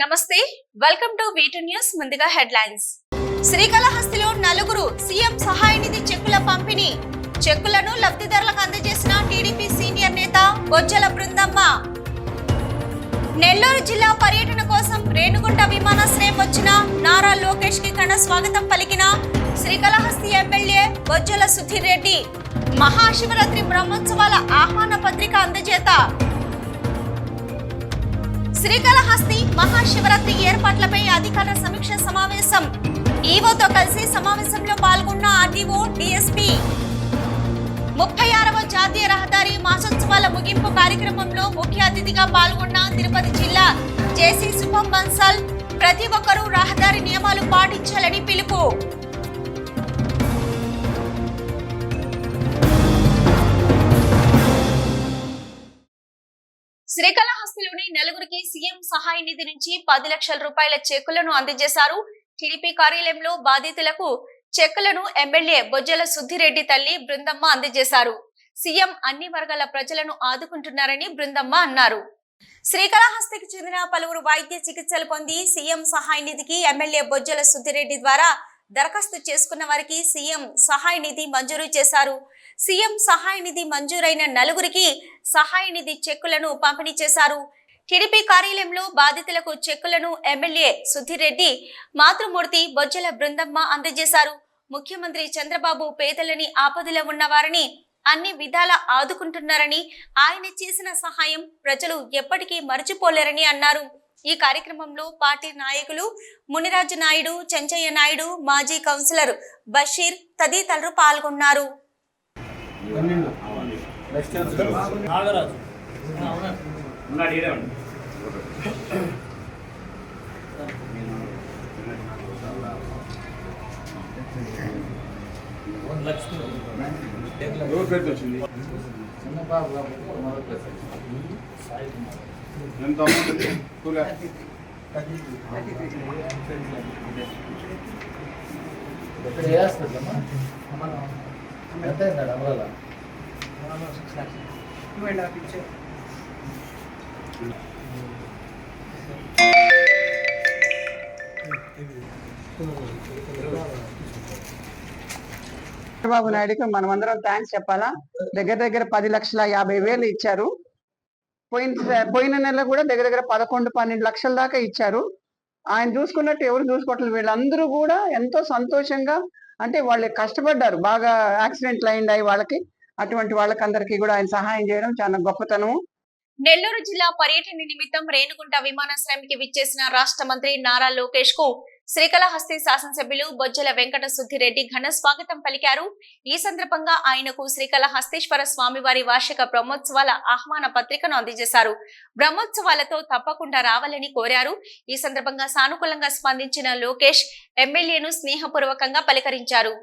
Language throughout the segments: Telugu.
నమస్తే welcome to V two news ముందుగా హెడ్లైన్స్ శ్రీకాళహస్తిలో నలుగురు సీఎం సహాయ నిధి చెక్కుల పంపిణీ. చెక్కులను లబ్ధిదారులకు అందజేసిన టీడీపీ సీనియర్ నేత బొజ్జల బృందమ్మ. నెల్లూరు జిల్లా పర్యటన కోసం రేణుగుంట విమానాశ్రయం వచ్చిన నారా లోకేష్కి ఘన స్వాగతం పలికిన శ్రీకాళహస్తి ఎమ్మెల్యే బొజ్జల సుధీర్ రెడ్డి. మహాశివరాత్రి బ్రహ్మోత్సవాల ఆహ్వాన పత్రిక అందజేత. శ్రీకాళహస్తి మహాశివరాత్రి ఏర్పాట్లపై అధికార సమీక్ష సమావేశం. ఈవోతో కలిసి సమావేశంలో పాల్గొన్న ఆర్డీఓ డిఎస్పీ. ముప్పై ఆరవ జాతీయ రహదారి మాసోత్సవాల ముగింపు కార్యక్రమంలో ముఖ్య అతిథిగా పాల్గొన్న తిరుపతి జిల్లా జేసీ శుభం బన్సల్. ప్రతి ఒక్కరూ రహదారి నియమాలు పాటించాలని పిలుపు. సహాయ నిధి నుంచి పది లక్షల రూపాయల చెక్కులను అందజేశారు. టీడీపీ కార్యాలయంలో బాధితులకు చెక్కులను ఎమ్మెల్యే బొజ్జల సుద్దిరెడ్డి తల్లి బృందమ్మ అందజేశారు. సీఎం అన్ని వర్గాల ప్రజలను ఆదుకుంటున్నారని బృందమ్మ అన్నారు. శ్రీకాళహస్తికి చెందిన పలువురు వైద్య చికిత్సలు పొంది సీఎం సహాయ నిధికి ఎమ్మెల్యే బొజ్జల సుద్దిరెడ్డి ద్వారా దరఖాస్తు చేసుకున్న వారికి సీఎం సహాయ నిధి మంజూరు చేశారు. సీఎం సహాయ నిధి మంజూరైన నలుగురికి సహాయ నిధి చెక్కులను పంపిణీ చేశారు. టీడీపీ కార్యాలయంలో బాధితులకు చెక్కులను ఎమ్మెల్యే సుధీరెడ్డి మాతృమూర్తి బొజ్జల బృందమ్మ అందజేశారు. ముఖ్యమంత్రి చంద్రబాబు పేదలని ఆపదలో ఉన్నవారని అన్ని విధాలా ఆదుకుంటున్నారని ఆయన చేసిన సహాయం ప్రజలు ఎప్పటికీ మర్చిపోలేరని అన్నారు. ఈ కార్యక్రమంలో పార్టీ నాయకులు మునిరాజు నాయుడు చెంచయ్య నాయుడు మాజీ కౌన్సిలర్ బషీర్ తదితరులు పాల్గొన్నారు. నాగరాజు. ఉన్నాడు ఈడే ఉండు. ఎవరి వచ్చింది ఎంత అమౌంట్ ఎక్కడ చేస్తుందమ్మా ఎంత అయిందా అమరాల చంద్రబాబు నాయుడుకి మనమందరం థ్యాంక్స్ చెప్పాలా? దగ్గర దగ్గర పది లక్షల యాభై వేలు ఇచ్చారు. పోయిన పోయిన నెల కూడా దగ్గర దగ్గర పదకొండు పన్నెండు లక్షల దాకా ఇచ్చారు. ఆయన చూసుకున్నట్టు ఎవరు చూసుకోవట్లేదు. వీళ్ళందరూ కూడా ఎంతో సంతోషంగా అంటే వాళ్ళు కష్టపడ్డారు. బాగా యాక్సిడెంట్లు అయింది వాళ్ళకి. అటువంటి వాళ్ళకందరికీ కూడా ఆయన సహాయం చేయడం చాలా గొప్పతనం నెల్లూరు జిల్లా పర్యటన నిమిత్తం రేణుగుంట విమానాశ్రయానికి విచ్చేసిన రాష్ట్ర మంత్రి నారా లోకేష్కు శ్రీకాళహస్తి శాసనసభ్యులు బొజ్జల వెంకట సుద్దిరెడ్డి ఘన స్వాగతం పలికారు. ఈ సందర్భంగా ఆయనకు శ్రీకాళహస్తీశ్వర స్వామివారి వార్షిక బ్రహ్మోత్సవాల ఆహ్వాన పత్రికను అందజేశారు. బ్రహ్మోత్సవాలతో తప్పకుండా రావాలని కోరారు. ఈ సందర్భంగా సానుకూలంగా స్పందించిన లోకేష్ ఎమ్మెల్యేను స్నేహపూర్వకంగా పలకరించారు.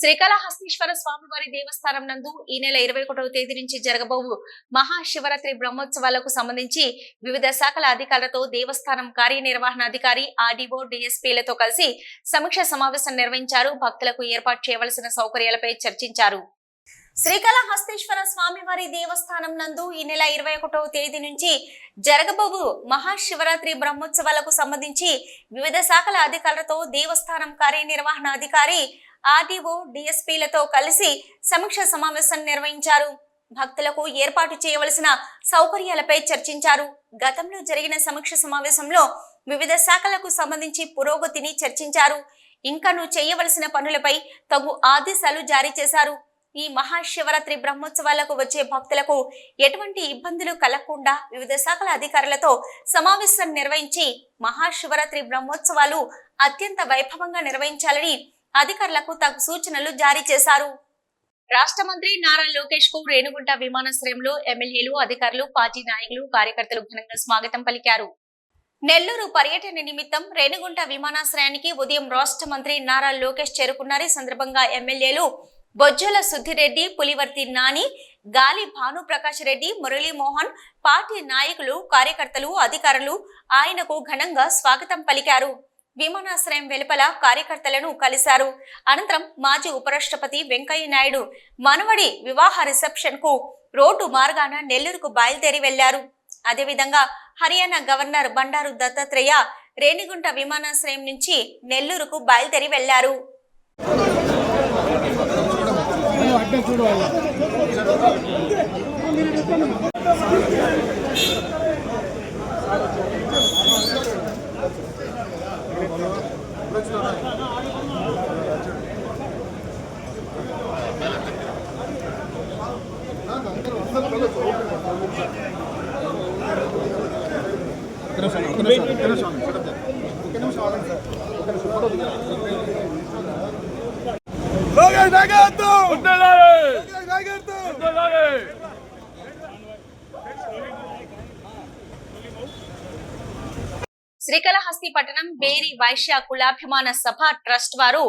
శ్రీకాళహస్తీశ్వర స్వామివారి దేవస్థానం నందు ఈ నెల ఇరవై ఒకటవ తేదీ నుంచి జరగబోవు మహాశివరాత్రి బ్రహ్మోత్సవాలకు సంబంధించి వివిధ శాఖల అధికారులతో దేవస్థానం కార్యనిర్వహణాధికారి ఆర్డీఓ డిఎస్పీలతో కలిసి సమీక్ష సమావేశం నిర్వహించారు. భక్తులకు ఏర్పాటు చేయవలసిన సౌకర్యాలపై చర్చించారు. శ్రీకాళహస్తీశ్వర స్వామివారి దేవస్థానం నందు ఈ నెల ఇరవై ఒకటవ తేదీ నుంచి జరగబోవు మహాశివరాత్రి బ్రహ్మోత్సవాలకు సంబంధించి వివిధ శాఖల అధికారులతో దేవస్థానం కార్యనిర్వహణ అధికారి ఆర్డీఓ డిఎస్పీలతో కలిసి సమీక్ష సమావేశం నిర్వహించారు. భక్తులకు ఏర్పాటు చేయవలసిన సౌకర్యాలపై చర్చించారు. గతంలో జరిగిన సమీక్ష సమావేశంలో వివిధ శాఖలకు సంబంధించి పురోగతిని చర్చించారు. ఇంకను చేయవలసిన పనులపై తగు ఆదేశాలు జారీ చేశారు. ఈ మహాశివరాత్రి బ్రహ్మోత్సవాలకు వచ్చే భక్తులకు ఎటువంటి ఇబ్బందులు కలగకుండా వివిధ శాఖల అధికారులతో సమావేశం నిర్వహించి మహాశివరాత్రి బ్రహ్మోత్సవాలు అత్యంత వైభవంగా నిర్వహించాలని అధికారులకు తగు సూచనలు జారీ చేశారు. రాష్ట్ర మంత్రి నారా లోకేష్కు రేణుగుంట విమానాశ్రయంలో ఎమ్మెల్యేలు అధికారులు పార్టీ నాయకులు కార్యకర్తలు ఘనంగా స్వాగతం పలికారు. నెల్లూరు పర్యటన నిమిత్తం రేణుగుంట విమానాశ్రయానికి ఉదయం రాష్ట్ర మంత్రి నారా లోకేష్ చేరుకున్నారు. ఈ సందర్భంగా ఎమ్మెల్యేలు బొజ్జల సుద్దిరెడ్డి పులివర్తి నాని గాలి భానుప్రకాష్ రెడ్డి మురళీమోహన్ పార్టీ నాయకులు కార్యకర్తలు అధికారులు ఆయనకు ఘనంగా స్వాగతం పలికారు. విమానాశ్రయం వెలుపల కార్యకర్తలను కలిశారు. అనంతరం మాజీ ఉపరాష్ట్రపతి వెంకయ్య నాయుడు మనవడి వివాహ రిసెప్షన్కు రోడ్డు మార్గాన నెల్లూరుకు బయలుదేరి వెళ్ళారు అదేవిధంగా హర్యానా గవర్నర్ బండారు దత్తాత్రేయ రేణిగుంట విమానాశ్రయం నుంచి నెల్లూరుకు బయలుదేరి వెళ్ళారు ఒక నిమిషం ఒక ఆగండి సార్. ఒక నిమిషం ఫోటో దిగాలి లోకేష్ నాయకత్వం ఉండాలి లోకేష్ నాయకత్వం ఉండాలి శ్రీకాళహస్తి పట్టణం బేరి వైశ్య కులాభిమాన సభ ట్రస్ట్ వారు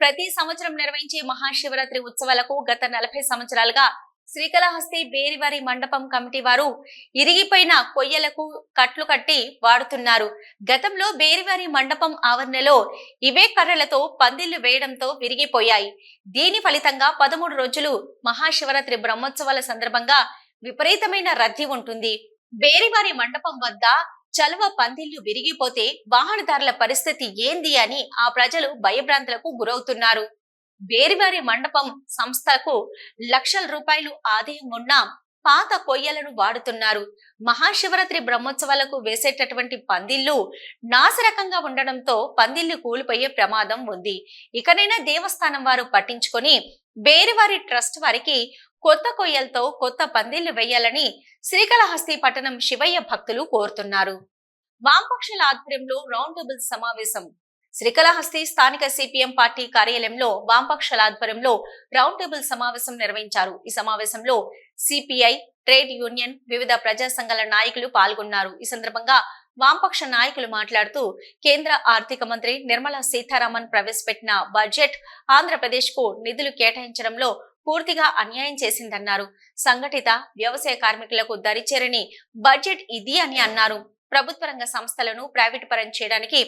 ప్రతి సంవత్సరం నిర్వహించే మహాశివరాత్రి ఉత్సవాలకు గత నలభై సంవత్సరాలుగా శ్రీకాళహస్తి బేరివారి మండపం కమిటీ వారు ఇరిగిపోయిన కొయ్యలకు కట్లు కట్టి వాడుతున్నారు. గతంలో బేరివారి మండపం ఆవరణలో ఇవే కర్రలతో పందిళ్ళు వేయడంతో విరిగిపోయాయి. దీని ఫలితంగా పదమూడు రోజులు మహాశివరాత్రి బ్రహ్మోత్సవాల సందర్భంగా విపరీతమైన రద్దీ ఉంటుంది. బేరివారి మండపం వద్ద చలవ పందిళ్ళు విరిగిపోతే వాహనదారుల పరిస్థితి ఏంది అని ఆ ప్రజలు భయభ్రాంతులకు గురవుతున్నారు. బేరివారి మండపం సంస్థకు లక్షల రూపాయలు ఆదాయం ఉన్న పాత కొయ్యలను వాడుతున్నారు. మహాశివరాత్రి బ్రహ్మోత్సవాలకు వేసేటటువంటి పందిళ్ళు నాసిరకంగా ఉండడంతో పందిళ్ళు కూలిపోయే ప్రమాదం ఉంది. ఇకనైనా దేవస్థానం వారు పట్టించుకొని బేరివారి ట్రస్ట్ వారికి కొత్త కొయ్యలతో కొత్త పందిళ్ళు వేయాలని శ్రీకాళహస్తి పట్టణం శివయ్య భక్తులు కోరుతున్నారు. వామపక్షుల ఆధ్వర్యంలో రౌండ్ టేబుల్ సమావేశం. శ్రీకాళహస్తి స్థానిక సిపిఎం పార్టీ కార్యాలయంలో వామపక్షుల ఆధ్వర్యంలో రౌండ్ టేబుల్ సమావేశం నిర్వహించారు. ఈ సమావేశంలో సిపిఐ ట్రేడ్ యూనియన్ వివిధ ప్రజా సంఘాల నాయకులు పాల్గొన్నారు. ఈ సందర్భంగా వామపక్ష నాయకులు మాట్లాడుతూ కేంద్ర ఆర్థిక మంత్రి నిర్మలా సీతారామన్ ప్రవేశపెట్టిన బడ్జెట్ ఆంధ్రప్రదేశ్కు నిధులు కేటాయించడంలో పూర్తిగా అన్యాయం చేసిందన్నారు. సంఘటిత వ్యవసాయ కార్మికులకు దరిచేరని బడ్జెట్ ఇది అని అన్నారు. ప్రభుత్వ రంగ సంస్థలను ప్రైవేట్ పరం చేయడానికి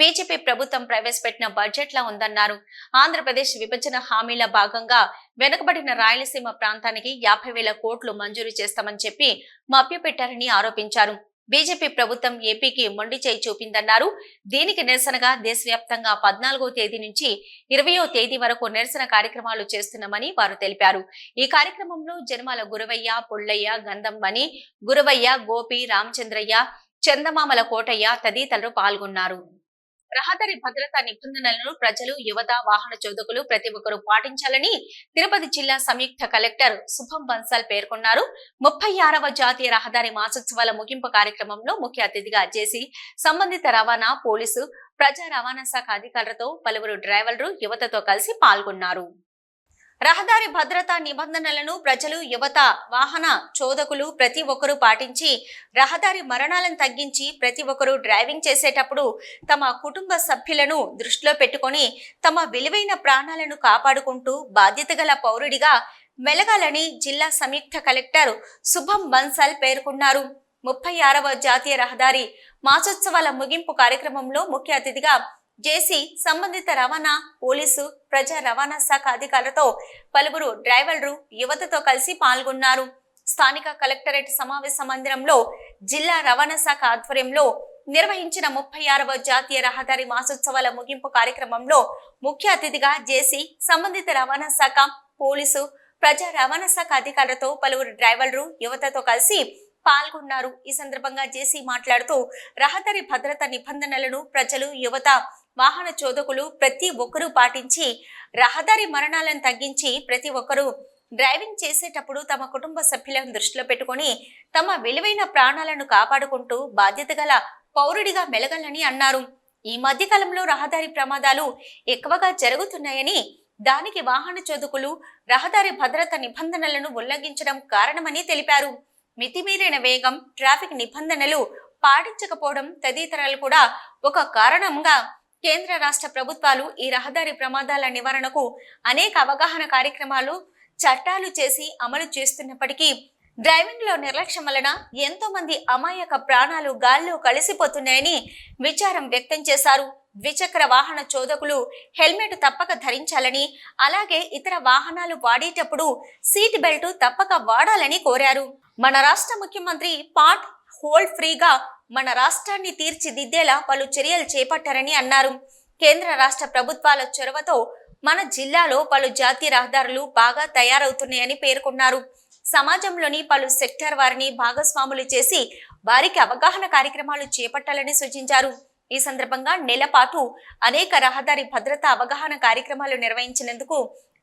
బీజేపీ ప్రభుత్వం ప్రవేశపెట్టిన బడ్జెట్ లా ఉందన్నారు. ఆంధ్రప్రదేశ్ విభజన హామీల భాగంగా వెనుకబడిన రాయలసీమ ప్రాంతానికి యాభై వేల కోట్లు మంజూరు చేస్తామని చెప్పి మభ్యపెట్టారని ఆరోపించారు. బీజేపీ ప్రభుత్వం ఏపీకి మొండి చేయి చూపిందన్నారు. దీనికి నిరసనగా దేశవ్యాప్తంగా పద్నాలుగో తేదీ నుంచి ఇరవయో తేదీ వరకు నిరసన కార్యక్రమాలు చేస్తున్నామని వారు తెలిపారు. ఈ కార్యక్రమంలో జనమాల గురవయ్య పుల్లయ్య గంధంబని గురవయ్య గోపి రామచంద్రయ్య చందమామల కోటయ్య తదితరులు పాల్గొన్నారు. రహదారి భద్రతా నిబంధనలను ప్రజలు యువత వాహన చోదకులు ప్రతి ఒక్కరూ పాటించాలని తిరుపతి జిల్లా సంయుక్త కలెక్టర్ శుభం బన్సాల్ పేర్కొన్నారు. ముప్పై ఆరవ జాతీయ రహదారి మాసోత్సవాల ముగింపు కార్యక్రమంలో ముఖ్య అతిథిగా చేసి సంబంధిత రవాణా పోలీసు ప్రజా రవాణా శాఖ అధికారులతో పలువురు డ్రైవర్లు యువతతో కలిసి పాల్గొన్నారు. రహదారి భద్రతా నిబంధనలను ప్రజలు యువత వాహన చోదకులు ప్రతి ఒక్కరూ పాటించి రహదారి మరణాలను తగ్గించి ప్రతి ఒక్కరూ డ్రైవింగ్ చేసేటప్పుడు తమ కుటుంబ సభ్యులను దృష్టిలో పెట్టుకొని తమ విలువైన ప్రాణాలను కాపాడుకుంటూ బాధ్యత గల పౌరుడిగా మెలగాలని జిల్లా సంయుక్త కలెక్టర్ శుభం బన్సల్ పేర్కొన్నారు. ముప్పై ఆరవ జాతీయ రహదారి మాసోత్సవాల ముగింపు కార్యక్రమంలో ముఖ్య అతిథిగా జేసీ సంబంధిత రవాణా పోలీసు ప్రజా రవాణా శాఖ అధికారులతో పలువురు డ్రైవర్లు యువతతో కలిసి పాల్గొన్నారు. స్థానిక కలెక్టరేట్ సమావేశ మందిరంలో జిల్లా రవాణా శాఖ ఆధ్వర్యంలో నిర్వహించిన ముప్పై ఆరవ జాతీయ రహదారి మాసోత్సవాల ముగింపు కార్యక్రమంలో ముఖ్య అతిథిగా జేసీ సంబంధిత రవాణా శాఖ పోలీసు ప్రజా రవాణా శాఖ అధికారులతో పలువురు డ్రైవర్లు యువతతో కలిసి పాల్గొన్నారు. ఈ సందర్భంగా జేసీ మాట్లాడుతూ రహదారి భద్రత నిబంధనలను ప్రజలు యువత వాహన చోదకులు ప్రతి ఒక్కరూ పాటించి రహదారి మరణాలను తగ్గించి ప్రతి ఒక్కరూ డ్రైవింగ్ చేసేటప్పుడు తమ కుటుంబ సభ్యులను దృష్టిలో పెట్టుకొని తమ విలువైన ప్రాణాలను కాపాడుకుంటూ బాధ్యత గల పౌరుడిగా మెలగాలని అన్నారు. ఈ మధ్య కాలంలో రహదారి ప్రమాదాలు ఎక్కువగా జరుగుతున్నాయని దానికి వాహన చోదకులు రహదారి భద్రత నిబంధనలను ఉల్లంఘించడం కారణమని తెలిపారు. మితిమీరిన వేగం ట్రాఫిక్ నిబంధనలు పాటించకపోవడం తదితరాలు కూడా ఒక కారణంగా కేంద్ర రాష్ట్ర ప్రభుత్వాలు ఈ రహదారి ప్రమాదాల నివారణకు అనేక అవగాహన కార్యక్రమాలు చట్టాలు చేసి అమలు చేస్తున్నప్పటికీ డ్రైవింగ్లో నిర్లక్ష్యం వలన ఎంతో మంది అమాయక ప్రాణాలు గాల్లో కలిసిపోతున్నాయని విచారం వ్యక్తం చేశారు. ద్విచక్ర వాహన చోదకులు హెల్మెట్ తప్పక ధరించాలని అలాగే ఇతర వాహనాలు వాడేటప్పుడు సీట్ బెల్ట్ తప్పక వాడాలని కోరారు. మన రాష్ట్ర ముఖ్యమంత్రి పార్ట్ హోల్డ్ ఫ్రీగా మన రాష్ట్రాన్ని తీర్చిదిద్దేలా పలు చర్యలు చేపట్టారని అన్నారు. కేంద్ర రాష్ట్ర ప్రభుత్వాల చొరవతో మన జిల్లాలో పలు జాతీయ రహదారులు బాగా తయారవుతున్నాయని పేర్కొన్నారు. సమాజంలోని పలు సెక్టార్ వారిని భాగస్వాములు చేసి వారికి అవగాహన కార్యక్రమాలు చేపట్టాలని సూచించారు. ఈ సందర్భంగా నెలపాటు అనేక రహదారి భద్రతా అవగాహన కార్యక్రమాలు నిర్వహించినందుకు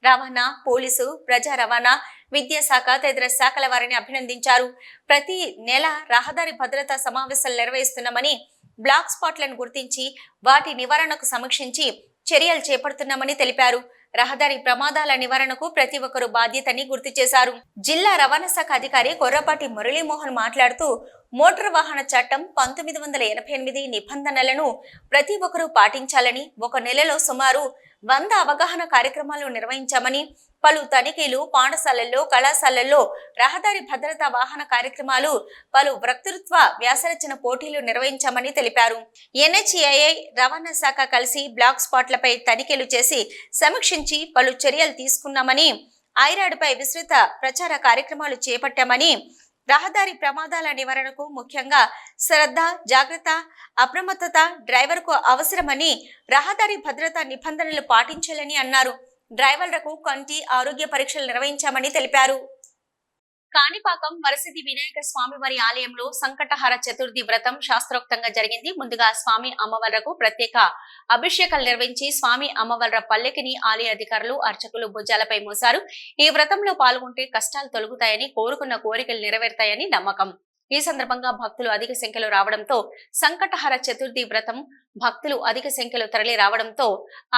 రవాణా పోలీసు ప్రజా రవాణా విద్యాశాఖ తదితర శాఖల వారిని అభినందించారు. ప్రతి నెల రహదారి భద్రతా సమావేశాలు నిర్వహిస్తున్నామని బ్లాక్ స్పాట్లను గుర్తించి వాటి నివారణకు సమీక్షించి చర్యలు చేపడుతున్నామని తెలిపారు. రహదారి ప్రమాదాల నివారణకు ప్రతి ఒక్కరూ బాధ్యతని గుర్తు చేశారు. జిల్లా రవాణా శాఖ అధికారి కొర్రపాటి మురళీమోహన్ మాట్లాడుతూ మోటార్ వాహన చట్టం పంతొమ్మిది వందల ఎనభై ఎనిమిది నిబంధనలను ప్రతి ఒక్కరూ పాటించాలని ఒక నెలలో సుమారు వంద అవగాహన కార్యక్రమాలు నిర్వహించామని పలు తనిఖీలు పాఠశాలల్లో కళాశాలల్లో రహదారి భద్రతా వాహన కార్యక్రమాలు పలు వక్తృత్వ వ్యాసరచన పోటీలు నిర్వహించామని తెలిపారు. ఎన్హెచ్ఏఐ రవాణా శాఖ కలిసి బ్లాక్ స్పాట్లపై తనిఖీలు చేసి సమీక్షించి పలు చర్యలు తీసుకున్నామని ఐరాడ్పై విస్తృత ప్రచార కార్యక్రమాలు చేపట్టామని రహదారి ప్రమాదాల నివారణకు ముఖ్యంగా శ్రద్ధ జాగ్రత్త అప్రమత్తత డ్రైవర్కు అవసరమని రహదారి భద్రతా నిబంధనలు పాటించాలని అన్నారు. డ్రైవర్లకు కంటి ఆరోగ్య పరీక్షలు నిర్వహించామని తెలిపారు. కాణిపాకం వరసిది వినాయక స్వామి వారి ఆలయంలో సంకటహర చతుర్థి వ్రతం శాస్త్రోక్తంగా జరిగింది. ముందుగా స్వామి అమ్మవార్లకు ప్రత్యేక అభిషేకాలు నిర్వహించి స్వామి అమ్మవార్ల పల్లెకిని ఆలయ అధికారులు అర్చకులు భుజాలపై మోశారు. ఈ వ్రతంలో పాల్గొంటే కష్టాలు తొలగుతాయని కోరుకున్న కోరికలు నెరవేరుతాయని నమ్మకం. ఈ సందర్భంగా భక్తులు అధిక సంఖ్యలో రావడంతో సంకటహర చతుర్థి వ్రతం భక్తులు అధిక సంఖ్యలో తరలి రావడంతో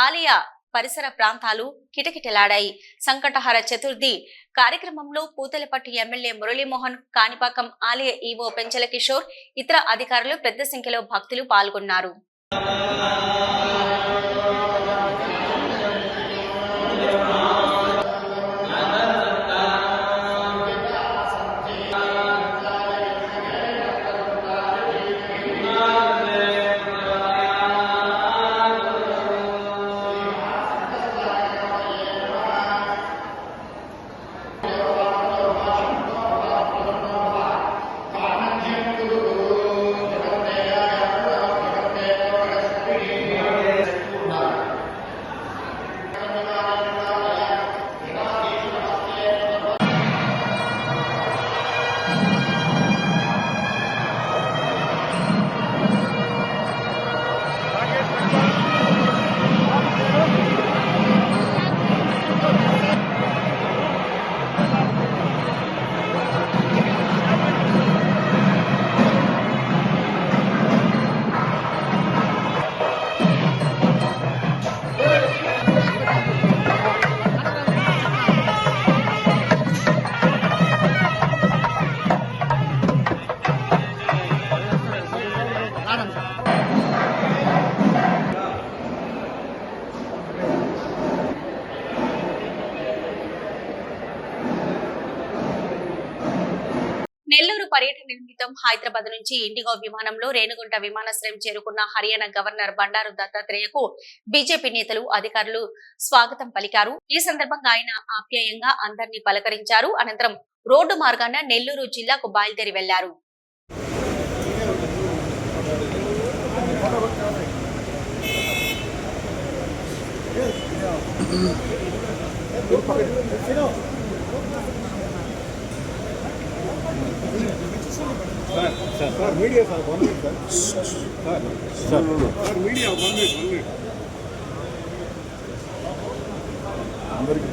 ఆలయ పరిసర ప్రాంతాలు కిటకిటలాడాయి. సంకటహార చతుర్థి కార్యక్రమంలో పూతలపట్టు ఎమ్మెల్యే మురళీమోహన్ కాణిపాకం ఆలయ ఈవో పెంచల కిషోర్ ఇతర అధికారులు పెద్ద సంఖ్యలో భక్తులు పాల్గొన్నారు. నిమిత్తం హైదరాబాద్ నుంచి ఇండిగో విమానంలో రేణుగుంట విమానాశ్రయం చేరుకున్న హర్యానా గవర్నర్ బండారు దత్తాత్రేయకు బీజేపీ నేతలు అధికారులు స్వాగతం పలికారు ఈ సందర్భంగా ఆయన ఆప్యాయంగా అందరినీ పలకరించారు అనంతరం రోడ్డు మార్గాన నెల్లూరు జిల్లాకు బయలుదేరి వెళ్ళారు sir media sir one minute sir sir sir media one minute one minute అందరికీ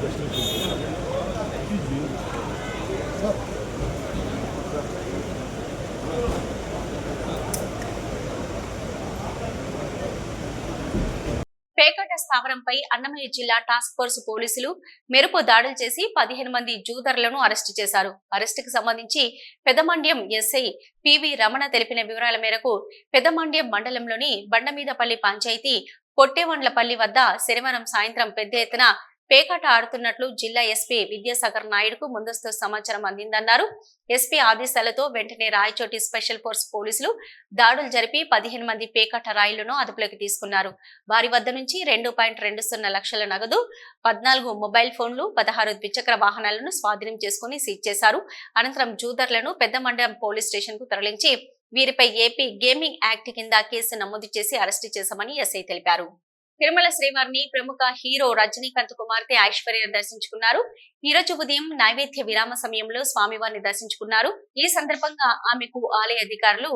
స్థావరంపై అన్నమయ్య జిల్లా టాస్క్ ఫోర్స్ పోలీసులు మెరుపు దాడులు చేసి పదిహేను మంది జూదర్లను అరెస్టు చేశారు. అరెస్టుకు సంబంధించి పెదమండ్యం ఎస్ఐ పివి రమణ తెలిపిన వివరాల మేరకు పెదమండ్యం మండలంలోని బండమీదపల్లి పంచాయతీ కొట్టేవండ్లపల్లి వద్ద శనివారం సాయంత్రం పెద్ద ఎత్తున పేకాట ఆడుతున్నట్లు జిల్లా ఎస్పీ విద్యాసాగర్ నాయుడుకు ముందస్తు సమాచారం అందిందన్నారు. ఎస్పీ ఆదేశాలతో వెంటనే రాయచోటి స్పెషల్ ఫోర్స్ పోలీసులు దాడులు జరిపి పదిహేను మంది పేకాట రాయిలను అదుపులోకి తీసుకున్నారు. వారి వద్ద నుంచి రెండు పాయింట్ రెండు సున్నా లక్షల నగదు పద్నాలుగు మొబైల్ ఫోన్లు పదహారు ద్విచక్ర వాహనాలను స్వాధీనం చేసుకుని సీజ్ చేశారు. అనంతరం జూదర్లను పెద్ద మండలం పోలీస్ స్టేషన్కు తరలించి వీరిపై ఏపీ గేమింగ్ యాక్ట్ కింద కేసు నమోదు చేసి అరెస్టు చేశామని ఎస్ఐ తెలిపారు. తిరుమల శ్రీవారిని ప్రముఖ హీరో రజనీకాంత్ కుమార్తె ఐశ్వర్య దర్శించుకున్నారు. ఈ రోజు ఉదయం నైవేద్య విరామ సమయంలో స్వామివారిని దర్శించుకున్నారు. ఈ సందర్భంగా ఆమెకు ఆలయ అధికారులు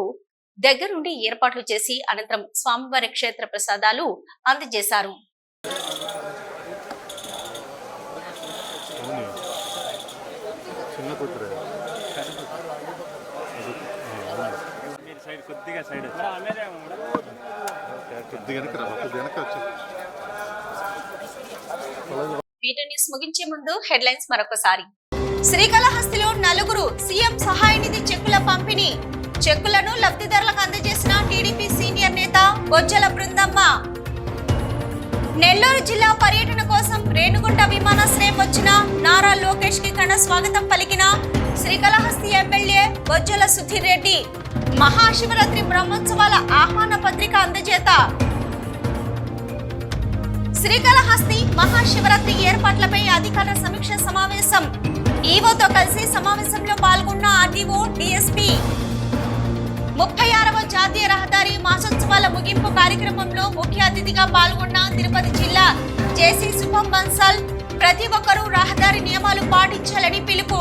దగ్గరుండి ఏర్పాట్లు చేసి అనంతరం స్వామివారి క్షేత్ర ప్రసాదాలు అందజేశారు. కొద్దిగా సైడ్ కొద్దిగా వెనక రా వెనక న్యూస్ ముగించే ముందు హెడ్లైన్స్ మరొకసారి. శ్రీకాళహస్తిలో నలుగురు సీఎం సహాయ నిధి చెక్కుల పంపిణీ. చెక్కులను లబ్ధిదారులకు అందజేసిన టీడీపీ సీనియర్ నేత బొజ్జల బృందమ్మ. నెల్లూరు జిల్లా పర్యటన కోసం రేణుగుంట విమానాశ్రయం వచ్చిన నారా లోకేష్కి ఘన స్వాగతం పలికిన శ్రీకాళహస్తి ఎమ్మెల్యే బొజ్జల సుధీర్ రెడ్డి. మహాశివరాత్రి బ్రహ్మోత్సవాల ఆహ్వాన పత్రిక అందజేత. శ్రీకాళహస్తి మహాశివరాత్రి ఏర్పాట్లపై అధికార సమీక్ష సమావేశం. ఈవోతో కలిసి సమావేశంలో పాల్గొన్న ఆర్డీఓ డిఎస్పీ. ముప్పై ఆరవ జాతీయ రహదారి మాసోత్సవాల ముగింపు కార్యక్రమంలో ముఖ్య అతిథిగా పాల్గొన్న తిరుపతి జిల్లా జేసీ శుభం బన్సాల్. ప్రతి ఒక్కరూ రహదారి నియమాలు పాటించాలని పిలుపు.